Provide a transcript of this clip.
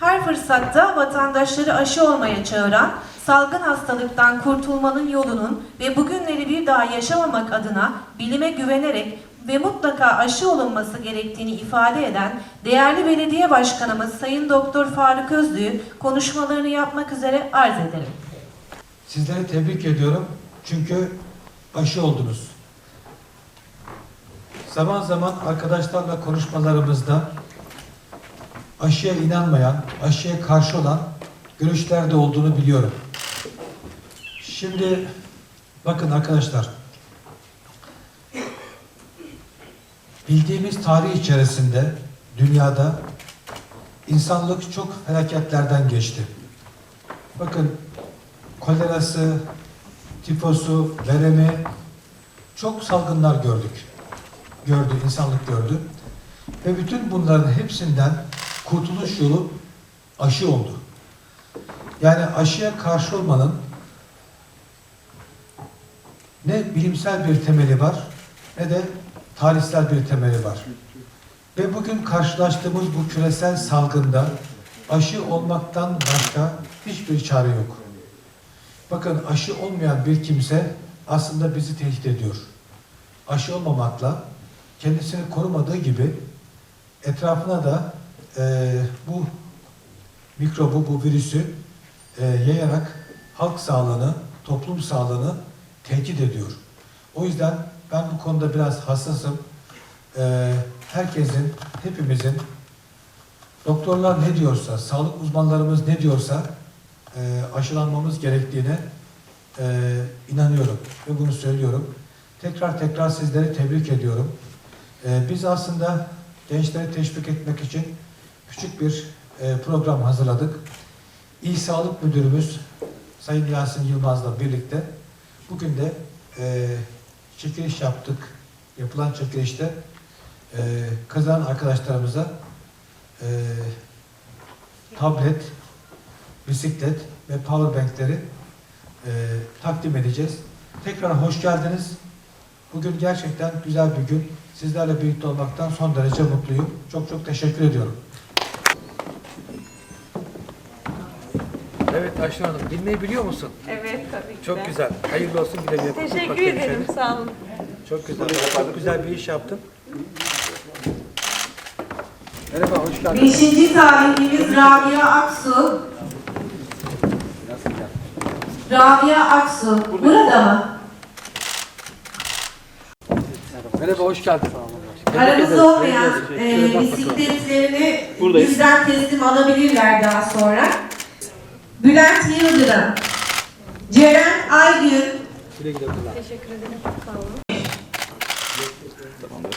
Her fırsatta vatandaşları aşı olmaya çağıran, salgın hastalıktan kurtulmanın yolunun ve bugünleri bir daha yaşamamak adına bilime güvenerek ve mutlaka aşı olunması gerektiğini ifade eden değerli belediye başkanımız Sayın Doktor Faruk Özlü'yü konuşmalarını yapmak üzere arz ederim. Sizleri tebrik ediyorum çünkü aşı oldunuz. Zaman zaman arkadaşlarla konuşmalarımızda aşıya inanmayan, aşıya karşı olan görüşlerde olduğunu biliyorum. Şimdi bakın arkadaşlar, bildiğimiz tarih içerisinde dünyada insanlık çok felaketlerden geçti. Bakın kolerası, tifosu, veremi çok salgınlar gördük. Gördü, insanlık gördü. Ve bütün bunların hepsinden kurtuluş yolu aşı oldu. Yani aşıya karşı olmanın ne bilimsel bir temeli var ne de tarihsel bir temeli var. Ve bugün karşılaştığımız bu küresel salgında aşı olmaktan başka hiçbir çare yok. Bakın aşı olmayan bir kimse aslında bizi tehdit ediyor. Aşı olmamakla kendisini korumadığı gibi etrafına da e, bu mikrobu, bu virüsü e, yayarak halk sağlığını, toplum sağlığını tehdit ediyor. O yüzden ben bu konuda biraz hassasım. E, herkesin, hepimizin doktorlar ne diyorsa, sağlık uzmanlarımız ne diyorsa e, aşılanmamız gerektiğine e, inanıyorum ve bunu söylüyorum. Tekrar tekrar sizleri tebrik ediyorum. E, biz aslında gençleri teşvik etmek için küçük bir e, program hazırladık. İl Sağlık Müdürümüz Sayın Yasin Yılmaz'la birlikte bugün de e, çekiliş yaptık. Yapılan çekilişte e, kazanan arkadaşlarımıza e, tablet, bisiklet ve powerbankleri e, takdim edeceğiz. Tekrar hoş geldiniz. Bugün gerçekten güzel bir gün. Sizlerle birlikte olmaktan son derece mutluyum. Çok çok teşekkür ediyorum. Evet Ayşe Hanım, bilmeyi biliyor musun? Evet tabii ki Çok de. güzel. Hayırlı olsun güle güle. Teşekkür Bakayım ederim şöyle. sağ olun. Çok güzel. Çok güzel bir iş yaptın. Merhaba, hoş geldin. Beşinci talihlimiz Rabia Aksu. Rabia Aksu. Burada mı? Merhaba, hoş geldin. Aramızda olmayan e, bisikletlerini bizden teslim alabilirler daha sonra. Bülent Yıldırım, Ceren Aygün, Güle güle. Teşekkür ederim sağ olun. Tamamdır.